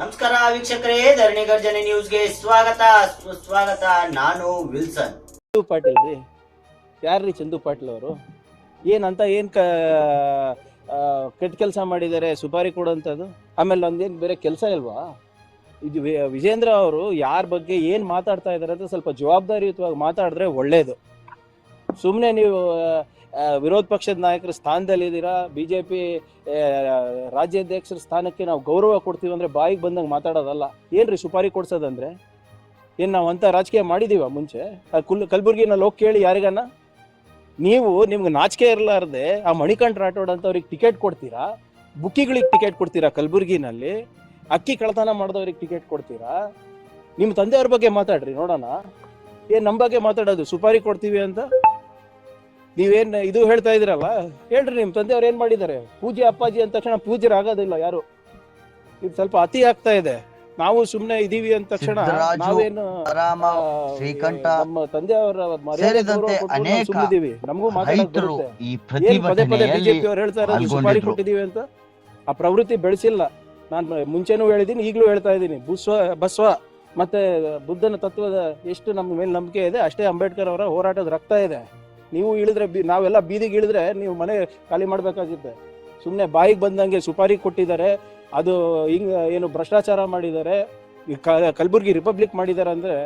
ನಮಸ್ಕಾರ ವೀಕ್ಷಕರೇ, ಧರಣಿ ಗರ್ಜನೆ ನ್ಯೂಸ್ಗೆ ಸ್ವಾಗತ. ಸ್ವಾಗತ, ನಾನು ವಿಲ್ಸನ್. ಚಂದು ಪಾಟೀಲ್ ರೀ. ಯಾರ್ರೀ ಚಂದು ಪಾಟೀಲ್ ಅವರು? ಏನಂತ, ಏನು ಕ ಕೆಟ್ಟ ಕೆಲಸ ಮಾಡಿದ್ದಾರೆ, ಸುಪಾರಿ ಕೊಡೋಂಥದ್ದು ಆಮೇಲೆ ಒಂದೇನು ಬೇರೆ ಕೆಲಸ ಇಲ್ವಾ? ಇದು ವಿಜೇಂದ್ರ ಅವರು ಯಾರ ಬಗ್ಗೆ ಏನು ಮಾತಾಡ್ತಾ ಇದ್ದಾರೆ ಅಂತ ಸ್ವಲ್ಪ ಜವಾಬ್ದಾರಿಯುತವಾಗಿ ಮಾತಾಡಿದ್ರೆ ಒಳ್ಳೇದು. ಸುಮ್ಮನೆ ನೀವು ವಿರೋಧ ಪಕ್ಷದ ನಾಯಕರ ಸ್ಥಾನದಲ್ಲಿದ್ದೀರಾ ಬಿ ಜೆ ಪಿ ರಾಜ್ಯಾಧ್ಯಕ್ಷರ ಸ್ಥಾನಕ್ಕೆ ನಾವು ಗೌರವ ಕೊಡ್ತೀವಿ ಅಂದರೆ ಬಾಯಿಗೆ ಬಂದಂಗೆ ಮಾತಾಡೋದಲ್ಲ. ಏನ್ರಿ ಸುಪಾರಿ ಕೊಡ್ಸೋದಂದ್ರೆ? ಏನು ನಾವು ಅಂತ ರಾಜಕೀಯ ಮಾಡಿದ್ದೀವ ಮುಂಚೆ? ಕುಲ್ ಕಲಬುರ್ಗಿನಲ್ಲಿ ಹೋಗಿ ಕೇಳಿ ಯಾರಿಗನ್ನ? ನೀವು ನಿಮ್ಗೆ ನಾಚಿಕೆ ಇರಲಾರ್ದೆ ಆ ಮಣಿಕಂಠ ರಾಠೋಡ್ ಅಂತವ್ರಿಗೆ ಟಿಕೆಟ್ ಕೊಡ್ತೀರಾ? ಬುಕ್ಕಿಗಳಿಗೆ ಟಿಕೆಟ್ ಕೊಡ್ತೀರಾ ಕಲಬುರ್ಗಿನಲ್ಲಿ? ಅಕ್ಕಿ ಕಳತನ ಮಾಡಿದವ್ರಿಗೆ ಟಿಕೆಟ್ ಕೊಡ್ತೀರಾ? ನಿಮ್ಮ ತಂದೆಯವ್ರ ಬಗ್ಗೆ ಮಾತಾಡ್ರಿ, ನೋಡೋಣ. ಏನು ನಮ್ಮ ಬಗ್ಗೆ ಮಾತಾಡೋದು? ಸುಪಾರಿ ಕೊಡ್ತೀವಿ ಅಂತ? ನೀವೇನ್ ಇದು ಹೇಳ್ತಾ ಇದ್ದೀರಲ್ಲ? ಹೇಳ್ರಿ ನಿಮ್ಮ ತಂದೆಯವ್ರು ಏನ್ ಮಾಡಿದ್ದಾರೆ? ಪೂಜೆ ಅಪ್ಪಾಜಿ ಅಂದ ತಕ್ಷಣ ಪೂಜ್ಯರಾಗೋದಿಲ್ಲ ಯಾರು? ಇದು ಸ್ವಲ್ಪ ಅತಿ ಆಗ್ತಾ ಇದೆ. ನಾವು ಸುಮ್ನೆ ಇದೀವಿ ಅಂದ ತಕ್ಷಣ ಸಿದ್ದರಾಜು, ನಾವೇನು ರಾಮ ಶ್ರೀಕಂಠ ನಮ್ಮ ತಂದೆಯವರ ಮರ್ಯಾದೆ ಸೇರಿದಂತೆ ಗೌರವ ಕೊಟ್ಕೊಂಡು ನಾವು ಅನೇಕ ಸುಮ್ನಿದೀವಿ ನಮಗೂ ಮಾತಾಡಕ್ ರೈತರು ಬರುತ್ತೆ. ಈ ಏನ್ ಪದೇ ಪದೇ ಪ್ರತಿಭಟನೆಯಲ್ಲಿ ಬಿಜೆಪಿ ಅವ್ರು ಹೇಳ್ತಾರೆ ಇರೋದು ಸುಪಾರಿ ಪಾಲ್ಗೊಂಡಿದ್ರು. ಕೊಟ್ಟಿದೀವಿ ಅಂತ? ಆ ಪ್ರವೃತ್ತಿ ಬೆಳೆಸಿಲ್ಲ. ನಾನು ಮುಂಚೆನೂ ಹೇಳಿದೀನಿ ಈಗಲೂ ಹೇಳ್ತಾ ಇದ್ದೀನಿ. ಬುಸ್ವ ಬಸವ ಮತ್ತೆ ಬುದ್ಧನ ತತ್ವದ ಎಷ್ಟು ನಮ್ಮ ಮೇಲೆ ನಂಬಿಕೆ ಇದೆ ಅಷ್ಟೇ ಅಂಬೇಡ್ಕರ್ ಅವರ ಹೋರಾಟದ ರಕ್ತ ಇದೆ. ನೀವು ಇಳಿದ್ರೆ ಬಿ- ನಾವೆಲ್ಲ ಬೀದಿಗೆ ಇಳಿದ್ರೆ ನೀವು ಮನೆ ಖಾಲಿ ಮಾಡಬೇಕಾಗಿದ್ದೆ ಸುಮ್ಮನೆ ಬಾಯಿಗೆ ಬಂದಂಗೆ ಸುಪಾರಿ ಕೊಟ್ಟಿದ್ದಾರೆ, ಅದು ಹಿಂಗ ಏನು ಭ್ರಷ್ಟಾಚಾರ ಮಾಡಿದ್ದಾರೆ ಕಲಬುರ್ಗಿ ರಿಪಬ್ಲಿಕ್ ಮಾಡಿದ್ದಾರೆ ಅಂದ್ರೆ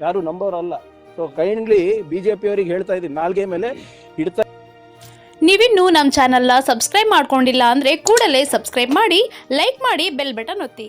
ಯಾರು ನಂಬೋರಲ್ಲ ಸೊ ಕೈಂಡ್ಲಿ ಬಿಜೆಪಿ ಅವರಿಗೆ ಹೇಳ್ತಾ ಇದ್ದೀನಿ, ನಾಲ್ಗೆ ಮೇಲೆ ಹಿಡ್ತಾ ನೀವಿನ್ನೂ ನಮ್ಮ ಚಾನಲ್ನ ಸಬ್ಸ್ಕ್ರೈಬ್ ಮಾಡ್ಕೊಂಡಿಲ್ಲ ಅಂದರೆ ಕೂಡಲೇ ಸಬ್ಸ್ಕ್ರೈಬ್ ಮಾಡಿ, ಲೈಕ್ ಮಾಡಿ, ಬೆಲ್ ಬಟನ್ ಒತ್ತಿ.